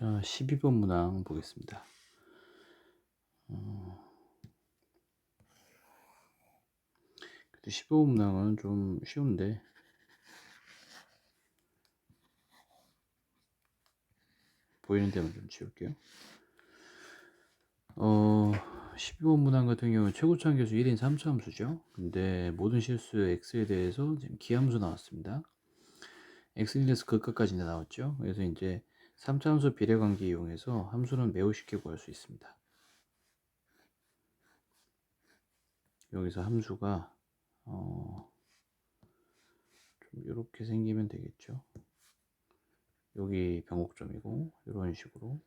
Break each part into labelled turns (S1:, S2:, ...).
S1: 자, 12번 문항 보겠습니다. 어, 그래도 15번 문항은 좀 쉬운데, 보이는 데만 좀 지울게요. 어, 12번 문항 같은 경우는 최고차 함수 1인 3차 함수죠. 근데 모든 실수 x에 대해서 지금 기함수 나왔습니다. x1에서 극까지 나왔죠. 그래서 이제 3차 함수 비례관계 이용해서 함수는 매우 쉽게 구할 수 있습니다. 여기서 함수가 어, 좀 이렇게 생기면 되겠죠. 여기 변곡점이고 이런 식으로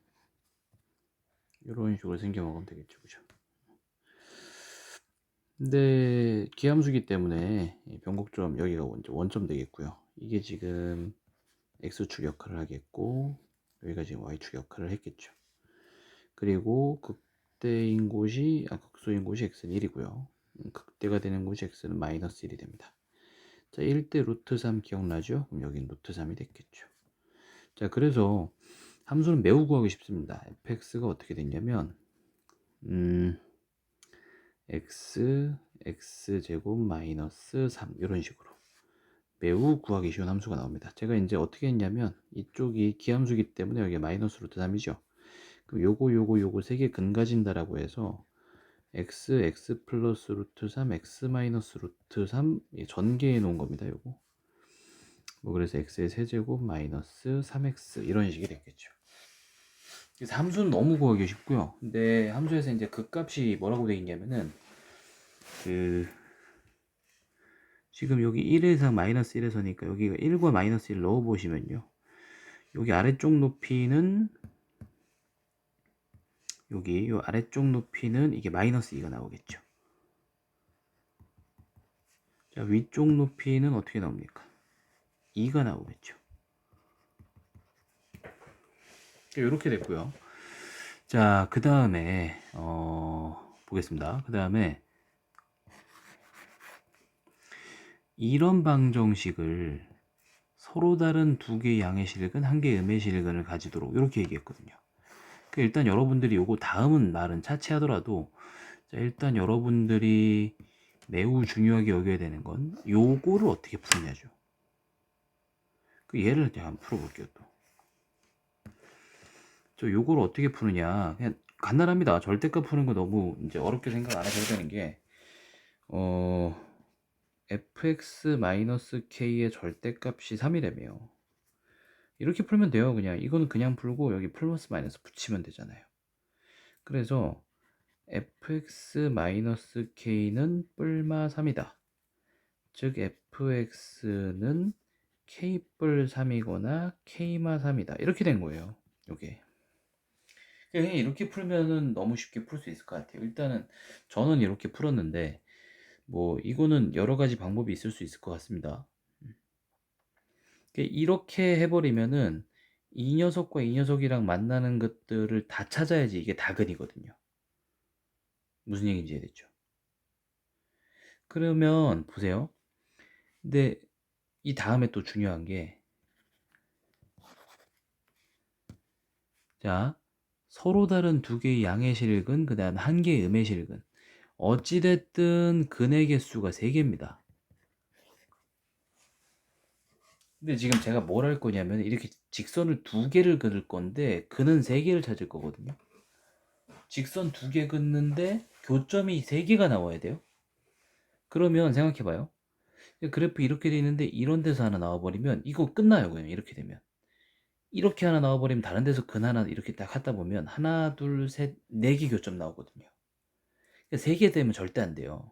S1: 이런 식으로 생겨 먹으면 되겠죠, 그죠? 근데 기함수기 때문에 이 변곡점 여기가 원점 되겠고요. 이게 지금 x축 역할을 하겠고 여기가 지금 y축 역할을 했겠죠. 그리고 극대인 곳이 아, 극소인 곳이 x는 1이고요. 극대가 되는 곳이 x는 마이너스 1이 됩니다. 자, 1대 루트 3 기억나죠? 그럼 여긴 루트 3이 됐겠죠. 자, 그래서 함수는 매우 구하기 쉽습니다. fx가 어떻게 됐냐면 음, x x제곱 마이너스 3 이런 식으로 매우 구하기 쉬운 함수가 나옵니다. 제가 이제 어떻게 했냐면 이쪽이 기함수기 때문에 여기 마이너스 루트 3이죠. 그럼 요거 요거 요거 세 개 근가진다라고 해서 x x 플러스 루트 3 x 마이너스 루트 3 전개해 놓은 겁니다. 요거 뭐 그래서 x의 세제곱 마이너스 3x 이런 식이 됐겠죠. 그래서 함수는 너무 구하기 쉽고요. 근데 함수에서 이제 극값이 뭐라고 되어 있냐면은 그 지금 여기 1에서 마이너스 1에서니까 여기가 1과 마이너스 1 넣어 보시면요. 여기 아래쪽 높이는 여기 요 아래쪽 높이는 이게 마이너스 2가 나오겠죠. 자, 위쪽 높이는 어떻게 나옵니까? 2가 나오겠죠. 이렇게 됐고요. 자, 그 다음에 어, 보겠습니다. 그 다음에 이런 방정식을 서로 다른 두 개의 양의 실근, 한 개의 음의 실근을 가지도록 이렇게 얘기했거든요. 그 일단 여러분들이 요거 다음은 말은 차치하더라도 자, 일단 여러분들이 매우 중요하게 여겨야 되는 건 요거를 어떻게 푸느냐죠. 그 예를 제가 한번 풀어볼게요 또. 저 요거를 어떻게 푸느냐 그냥 간단합니다. 절대값 푸는 거 너무 이제 어렵게 생각 안 하셔도 되는 게 어. Fx-k의 절대값이 3이라며요. 이렇게 풀면 돼요. 그냥 이거는 그냥 풀고 여기 플러스 마이너스 붙이면 되잖아요. 그래서 fx-k는 뿔마 3이다. 즉 fx는 k뿔 3이거나 k마 3이다. 이렇게 된 거예요. 요게. 그냥 이렇게 풀면은 너무 쉽게 풀 수 있을 것 같아요. 일단은 저는 이렇게 풀었는데 뭐 이거는 여러 가지 방법이 있을 수 있을 것 같습니다. 이렇게 해버리면은 이 녀석과 이 녀석이랑 만나는 것들을 다 찾아야지 이게 다근이거든요. 무슨 얘기인지 이해됐죠? 그러면 보세요. 근데 이 다음에 또 중요한 게 자, 서로 다른 두 개의 양의 실근, 그 다음 한 개의 음의 실근. 어찌됐든 근의 개수가 3개입니다. 근데 지금 제가 뭘 할 거냐면 이렇게 직선을 두 개를 그을 건데 근은 3개를 찾을 거거든요. 직선 두 개 긋는데 교점이 3개가 나와야 돼요. 그러면 생각해 봐요. 그래프 이렇게 돼 있는데 이런 데서 하나 나와 버리면 이거 끝나요 그냥 이렇게 되면. 이렇게 하나 나와 버리면 다른 데서 근 하나 이렇게 딱 하다 보면 하나 둘 셋 네 개 교점 나오거든요. 세 개 되면 절대 안 돼요.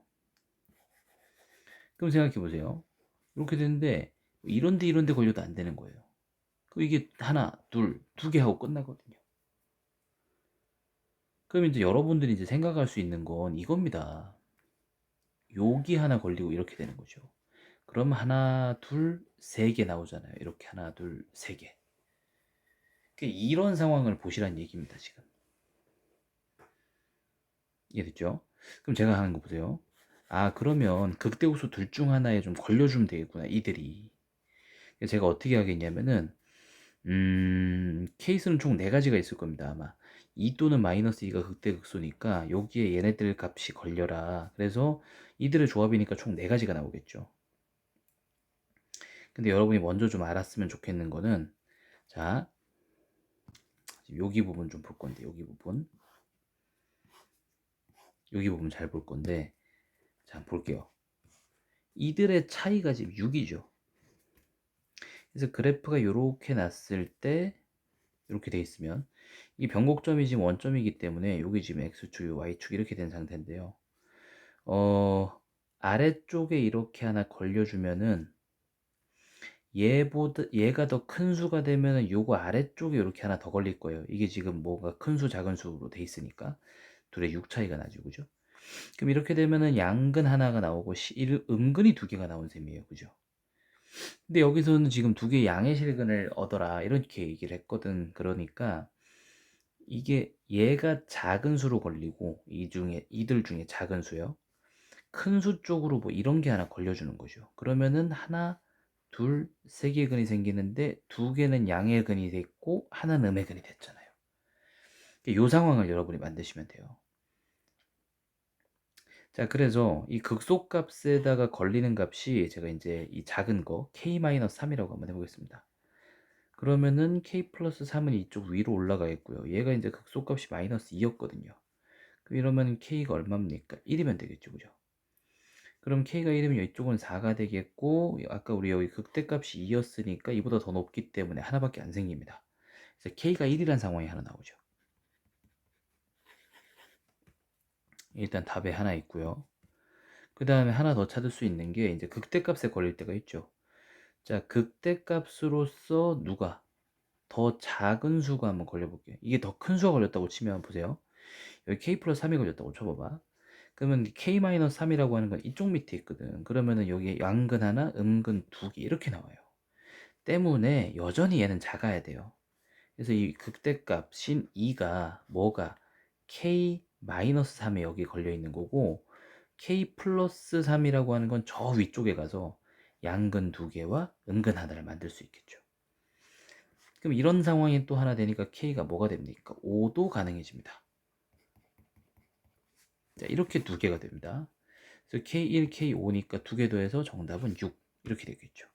S1: 그럼 생각해 보세요. 이렇게 되는데 이런데 이런데 걸려도 안 되는 거예요. 그 이게 하나, 둘, 두 개 하고 끝나거든요. 그럼 이제 여러분들이 이제 생각할 수 있는 건 이겁니다. 여기 하나 걸리고 이렇게 되는 거죠. 그럼 하나, 둘, 세 개 나오잖아요. 이렇게 하나, 둘, 세 개. 그러니까 이런 상황을 보시란 얘기입니다, 지금. 이해됐죠? 그럼 제가 하는 거 보세요. 아, 그러면 극대호수 둘 중 하나에 좀 걸려주면 되겠구나, 이들이. 제가 어떻게 하겠냐면은, 음, 케이스는 총 4가지가 있을 겁니다 아마 2 또는 마이너스 2가 극대극소니까 여기에 얘네들 값이 걸려라 그래서 이들의 조합이니까 총 4가지가 나오겠죠 근데 여러분이 먼저 좀 알았으면 좋겠는 거는 자 여기 부분 좀 볼 건데 여기 부분 여기 부분 잘볼 건데 자 볼게요 이들의 차이가 지금 6이죠 그래서 그래프가 이렇게 났을 때 이렇게 돼 있으면 이 변곡점이 지금 원점이기 때문에 여기 지금 x축, y축 이렇게 된 상태인데요. 어, 아래쪽에 이렇게 하나 걸려주면은 얘보다 얘가 더 큰 수가 되면은 요거 아래쪽에 이렇게 하나 더 걸릴 거예요. 이게 지금 뭐가 큰 수, 작은 수로 돼 있으니까 둘의 6 차이가 나죠, 그죠? 그럼 이렇게 되면은 양근 하나가 나오고 시, 일- 음근이 두 개가 나온 셈이에요, 그죠? 근데 여기서는 지금 두 개의 양의 실근을 얻어라 이렇게 얘기를 했거든. 그러니까 이게 얘가 작은 수로 걸리고 이 중에 이들 중에 작은 수요. 큰 수 쪽으로 뭐 이런 게 하나 걸려주는 거죠. 그러면은 하나, 둘, 세 개의 근이 생기는데 두 개는 양의 근이 됐고 하나는 음의 근이 됐잖아요. 이 상황을 여러분이 만드시면 돼요. 자, 그래서 이 극소값에다가 걸리는 값이 제가 이제 이 작은 거 k-3이라고 한번 해보겠습니다. 그러면은 k 플러스 3은 이쪽 위로 올라가겠고요. 얘가 이제 극소값이 마이너스 2였거든요. 그럼 이러면 k가 얼마입니까? 1이면 되겠죠, 그죠? 그럼 k가 1이면 이쪽은 4가 되겠고 아까 우리 여기 극대값이 2였으니까 이보다 더 높기 때문에 하나밖에 안 생깁니다. 그래서 k가 1이란 상황이 하나 나오죠. 일단 답에 하나 있고요. 그 다음에 하나 더 찾을 수 있는 게 이제 극대값에 걸릴 때가 있죠. 자, 극대값으로서 누가 더 작은 수가 한번 걸려볼게요. 이게 더 큰 수가 걸렸다고 치면 보세요. 여기 k 플러스 3이 걸렸다고 쳐봐봐. 그러면 k-3이라고 하는 건 이쪽 밑에 있거든. 그러면은 여기 양근 하나, 음근 두 개 이렇게 나와요. 때문에 여전히 얘는 작아야 돼요. 그래서 이 극대값 신 2가 뭐가 k-3에 여기 걸려 있는 거고 k 플러스 3이라고 하는 건 저 위쪽에 가서 양근 두 개와 음근 하나를 만들 수 있겠죠. 그럼 이런 상황이 또 하나 되니까 k가 뭐가 됩니까? 5도 가능해집니다. 자, 이렇게 두 개가 됩니다. 그래서 K1, K5니까 두 개 더해서 정답은 6 이렇게 되겠죠.